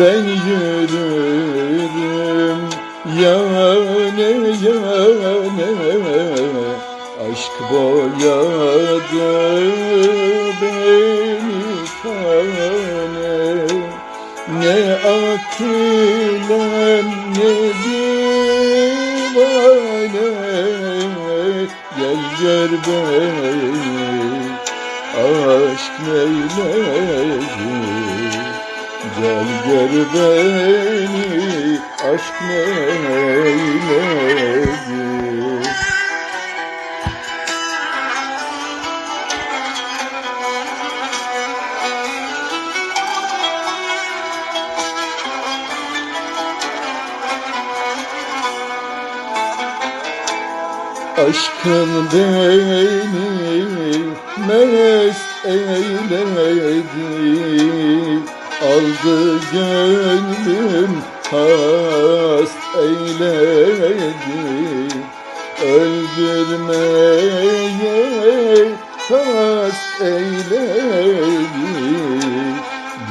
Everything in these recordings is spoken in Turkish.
Ben yürürüm yane yane Aşk boyadı beni kane Ne akilem ne divane Gel gör beni aşk neyledi Gel gör beni aşk neyledi? Aşkın beni mest eyledi Aldı gönlüm hast eyledi. Öldürmeye kast eyledi.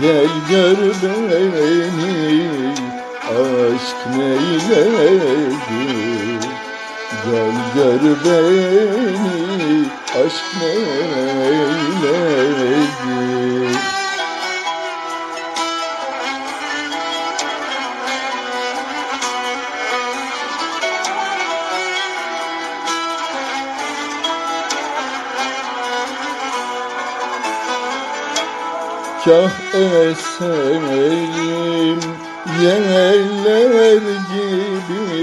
Gel gör beni aşk neyledi? Gel gör beni aşk neyledi Kah eserim yeller gibi.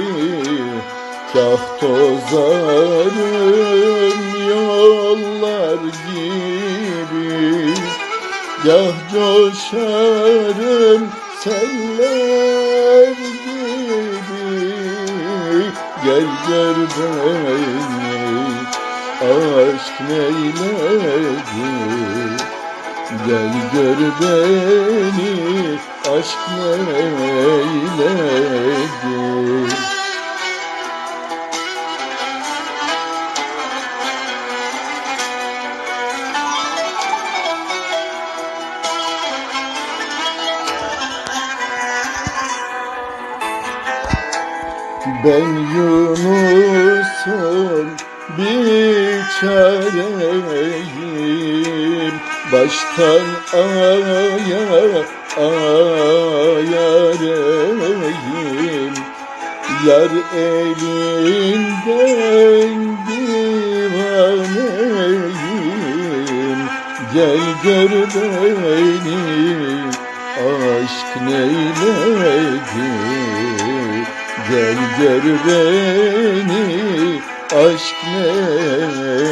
Kah tozarım yollar gibi. Gah coşarım seller gibi. Gel gör beni aşk neyledi Gel gör beni aşk neyledi Ben Yunus'um bir çareyim Baştan aya ayareyim Yar elinden divaneyim. Gel gör beni aşk neyledi? Gel gör beni aşk neyledi